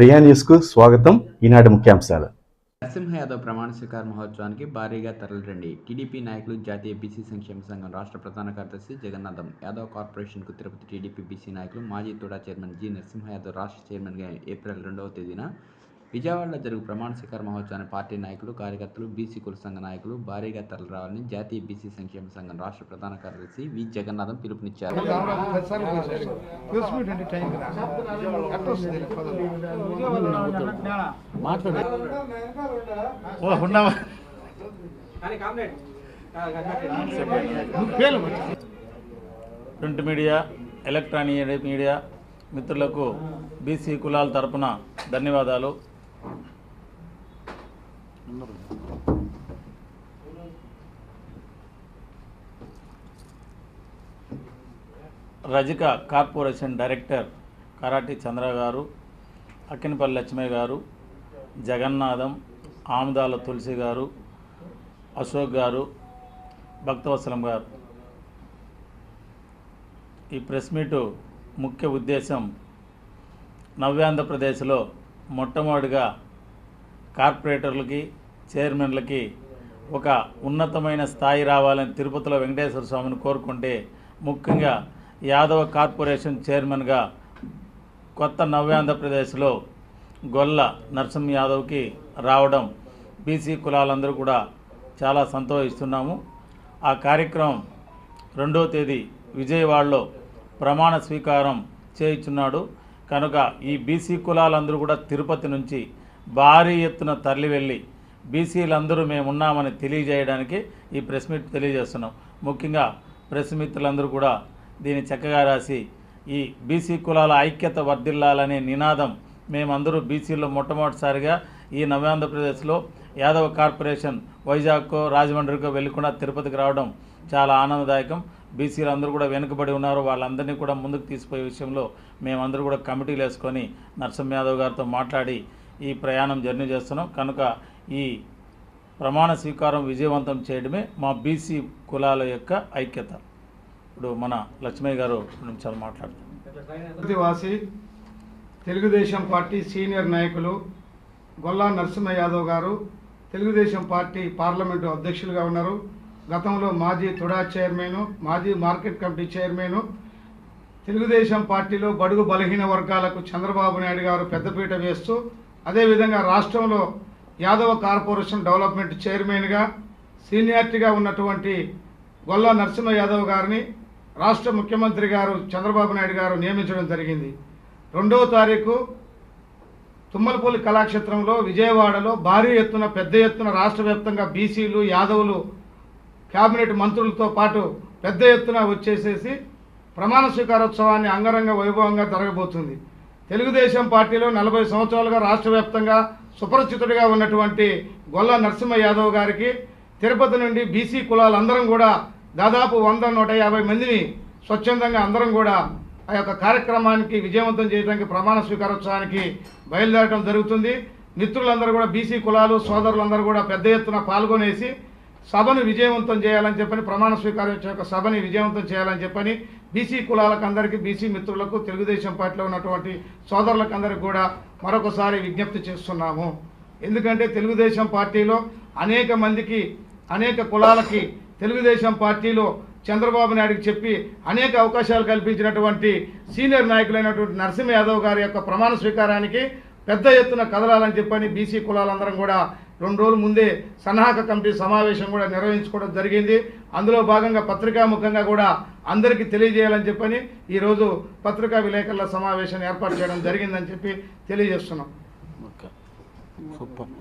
ప్రియా న్యూస్కు స్వాగతం. ఈనాటి ముఖ్యాంశాలు. నరసింహ యాదవ్ ప్రమాణ స్వీకార మహోత్సవానికి భారీగా తరలిరండి. టీడీపీ నాయకులు జాతీయ బీసీ సంక్షేమ సంఘం రాష్ట్ర ప్రధాన కార్యదర్శి జగన్నాథం యాదవ్ కార్పొరేషన్కు తిరుపతి టీడీపీ బీసీ నాయకులు మాజీ తోడా చైర్మన్ జి నరసింహ యాదవ్ రాష్ట్ర చైర్మన్గా ఏప్రిల్ రెండవ తేదీన విజయవాడలో జరుగు ప్రమాణ స్వీకార మహోత్సవాన్ని పార్టీ నాయకులు కార్యకర్తలు బీసీ కుల సంఘ నాయకులు భారీగా తరలిరావాలని జాతీయ బీసీ సంక్షేమ సంఘం రాష్ట్ర ప్రధాన కార్యదర్శి వి. జగన్నాథం పిలుపునిచ్చారు. ప్రింట్ మీడియా ఎలక్ట్రానిక్ మీడియా మిత్రులకు బీసీ కులాల తరపున ధన్యవాదాలు. రజిక కార్పొరేషన్ డైరెక్టర్ కరాటి చంద్ర గారు అక్కినపల్లి లక్ష్మయ్య గారు జగన్నాథం ఆముదాల తులసి గారు అశోక్ గారు భక్తవత్సలం గారు. ఈ ప్రెస్ మీటు ముఖ్య ఉద్దేశం నవ్యాంధ్రప్రదేశ్లో మొట్టమొదటిగా కార్పొరేటర్లకి చైర్మన్లకి ఒక ఉన్నతమైన స్థాయి రావాలని తిరుపతిలో వెంకటేశ్వర స్వామిని కోరుకుంటే ముఖ్యంగా యాదవ కార్పొరేషన్ చైర్మన్గా కొత్త నవ్యాంధ్రప్రదేశ్లో గొల్ల నరసింహ యాదవ్కి రావడం బీసీ కులాలందరూ కూడా చాలా సంతోషిస్తున్నాము. ఆ కార్యక్రమం రెండవ తేదీ విజయవాడలో ప్రమాణ స్వీకారం చేయుచున్నాడు. కనుక ఈ బీసీ కులాలందరూ కూడా తిరుపతి నుంచి భారీ ఎత్తున తరలి వెళ్ళి బీసీలందరూ మేము ఉన్నామని తెలియజేయడానికి ఈ ప్రెస్ మీట్ తెలియజేస్తున్నాం. ముఖ్యంగా ప్రెస్ మిత్రులందరూ కూడా దీన్ని చక్కగా రాసి ఈ బీసీ కులాల ఐక్యత వర్ధిల్లాలనే నినాదం మేమందరూ బీసీలో మొట్టమొదటిసారిగా ఈ నవ్యాంధ్రప్రదేశ్లో యాదవ కార్పొరేషన్ వైజాగ్కో రాజమండ్రికో వెళ్ళకుండా తిరుపతికి రావడం చాలా ఆనందదాయకం. బీసీలు అందరూ కూడా వెనుకబడి ఉన్నారు. వాళ్ళందరినీ కూడా ముందుకు తీసిపోయే విషయంలో మేమందరూ కూడా కమిటీలు వేసుకొని నరసింహ యాదవ్ గారితో మాట్లాడి ఈ ప్రయాణం జర్నీ చేస్తున్నాం. కనుక ఈ ప్రమాణ స్వీకారం విజయవంతం చేయడమే మా బీసీ కులాల యొక్క ఐక్యత. ఇప్పుడు మన లక్ష్మయ్య గారు రెండు నిమిషాలు మాట్లాడుతారు. తెలుగుదేశం పార్టీ సీనియర్ నాయకులు గొల్లా నరసింహ యాదవ్ గారు తెలుగుదేశం పార్టీ పార్లమెంటు అధ్యక్షులుగా ఉన్నారు. గతంలో మాజీ తుడా చైర్మన్ మాజీ మార్కెట్ కమిటీ చైర్మన్ తెలుగుదేశం పార్టీలో బడుగు బలహీన వర్గాలకు చంద్రబాబు నాయుడు గారు పెద్దపీట వేస్తూ అదేవిధంగా రాష్ట్రంలో యాదవ కార్పొరేషన్ డెవలప్మెంట్ చైర్మన్గా సీనియారిటీగా ఉన్నటువంటి గొల్ల నరసింహ యాదవ్ గారిని రాష్ట్ర ముఖ్యమంత్రి గారు చంద్రబాబు నాయుడు గారు నియమించడం జరిగింది. రెండవ తారీఖు తుమ్మలపల్లి కళాక్షేత్రంలో విజయవాడలో భారీ ఎత్తున పెద్ద ఎత్తున రాష్ట్ర వ్యాప్తంగా బీసీలు యాదవులు కేబినెట్ మంత్రులతో పాటు పెద్ద ఎత్తున వచ్చేసేసి ప్రమాణ స్వీకారోత్సవాన్ని అంగరంగ వైభవంగా జరగబోతుంది. తెలుగుదేశం పార్టీలో నలభై సంవత్సరాలుగా రాష్ట్ర వ్యాప్తంగా సుపరిచితుడిగా ఉన్నటువంటి గొల్ల నరసింహ యాదవ్ గారికి తిరుపతి నుండి బీసీ కులాలందరం కూడా దాదాపు వంద నూట యాభై మందిని స్వచ్ఛందంగా అందరం కూడా ఆ యొక్క కార్యక్రమానికి విజయవంతం చేయడానికి ప్రమాణ స్వీకారోత్సవానికి బయలుదేరడం జరుగుతుంది. మిత్రులందరూ కూడా బీసీ కులాలు సోదరులందరూ కూడా పెద్ద ఎత్తున పాల్గొనేసి సభను విజయవంతం చేయాలని చెప్పని ప్రమాణ స్వీకారం యొక్క సభని విజయవంతం చేయాలని చెప్పని బీసీ కులాలకు అందరికీ బీసీ మిత్రులకు తెలుగుదేశం పార్టీలో ఉన్నటువంటి సోదరులకు అందరికీ కూడా మరొకసారి విజ్ఞప్తి చేస్తున్నాము. ఎందుకంటే తెలుగుదేశం పార్టీలో అనేక మందికి అనేక కులాలకి తెలుగుదేశం పార్టీలో చంద్రబాబు నాయుడుకి చెప్పి అనేక అవకాశాలు కల్పించినటువంటి సీనియర్ నాయకులైనటువంటి నరసింహ యాదవ్ గారి యొక్క ప్రమాణ స్వీకారానికి పెద్ద ఎత్తున కదలాలని చెప్పని బీసీ కులాలందరం కూడా రెండు రోజుల ముందే సన్నాహక కమిటీ సమావేశం కూడా నిర్వహించుకోవడం జరిగింది. అందులో భాగంగా పత్రికాముఖంగా కూడా అందరికీ తెలియజేయాలని చెప్పని ఈరోజు పత్రికా విలేకరుల సమావేశాన్ని ఏర్పాటు చేయడం జరిగిందని చెప్పి తెలియజేస్తున్నాం. ఓకే. సూపర్.